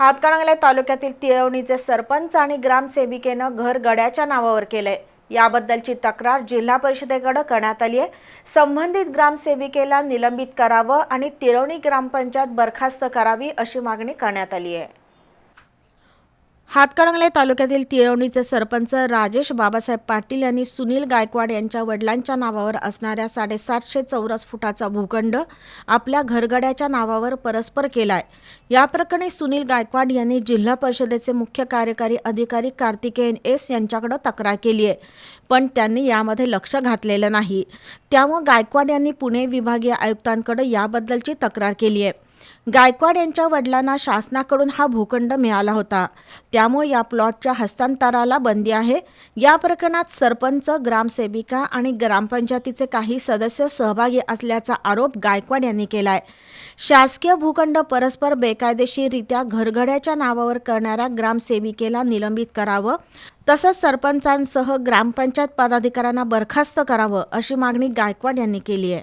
हातकणंगले तालुक्यातील तिळवणीचे सरपंच आणि ग्रामसेविकेनं घर गड्याच्या नावावर केलंय. याबद्दलची तक्रार जिल्हा परिषदेकडे करण्यात आली आहे संबंधित ग्रामसेविकेला निलंबित करावं आणि तिरवणी ग्रामपंचायत बरखास्त करावी अशी मागणी करण्यात आली आहे हातकणंगले तालुक्यातील तिरवणीचे सरपंच राजेश बाबासाहेब पाटील यांनी सुनील गायकवाड यांच्या वडिलांच्या नावावर असणाऱ्या साडेसातशे चौरस फुटाचा भूखंड आपल्या घरगड्याच्या नावावर परस्पर केलाय. या प्रकरणी सुनील गायकवाड यांनी जिल्हा परिषदेचे मुख्य कार्यकारी अधिकारी कार्तिकेयन एस यांच्याकडे तक्रार केली आहे. पण त्यांनी यामध्ये लक्ष घातलेलं नाही. त्यामुळे गायकवाड यांनी पुणे विभागीय आयुक्तांकडे याबद्दलची तक्रार केली आहे. गायकवाड यांच्या वडिलांना शासनाकडून हा भूखंड मिळाला होता. त्यामुळे या प्लॉटच्या हस्तांतराला बंदी आहे. या प्रकरणात सरपंच ग्रामसेविका आणि ग्रामपंचायतीचे काही सदस्य सहभागी असल्याचा आरोप गायकवाड यांनी केलाय. शासकीय भूखंड परस्पर बेकायदेशीररित्या घरघड्याच्या नावावर करणाऱ्या ग्रामसेविकेला निलंबित करावं तसंच सरपंचांसह ग्रामपंचायत पदाधिकाऱ्यांना बरखास्त करावं अशी मागणी गायकवाड यांनी केली आहे.